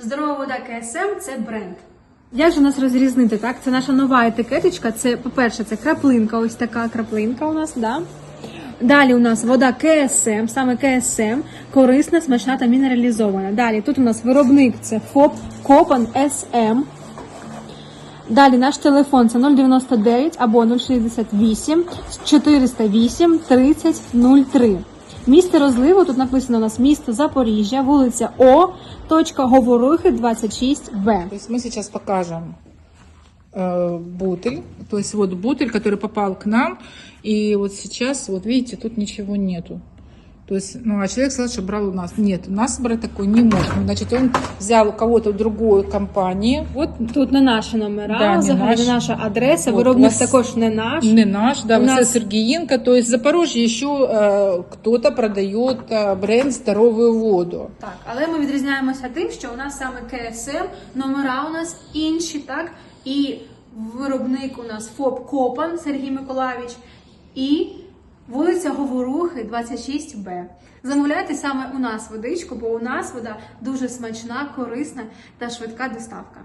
Здорова вода КСМ це бренд. Як же нас розрізнити? Так, це наша нова етикеточка. Це, по-перше, це краплинка, ось така краплинка у нас, да? Далі у нас вода КСМ, саме КСМ, корисна, смачна та мінералізована. Далі тут у нас виробник це ФОП Копан СМ. Далі наш телефон це 099 або 068 408 30 03. Місце розливу тут написано у нас місто Запоріжжя, вулиця О, точка Говорухи 26Б. То есть мы сейчас покажем э, бутыль, то есть вот бутыль, который попал к нам, и вот сейчас, вот видите, тут ничего нету. То есть, ну, а человек сказал, что брал у нас. Нет, у нас брать такой не можно. Значит, он взял у кого-то в другой компании. Вот Тут не наші номера, Да, не взагалі наші. не наша адреса, От, виробник у вас також не наш. не наш, да, У вот нас- Сергеенко. То есть в Запорожье еще э, кто-то продает э, бренд «Здоровую воду». Так, але ми відрізняємося тим, що у нас саме КСМ, номера у нас інші, так, і виробник у нас ФОП Копан Сергій Миколаївич і вулиця Говорухи, 26Б. Замовляйте саме у нас водичку, бо у нас вода дуже смачна, корисна та швидка доставка.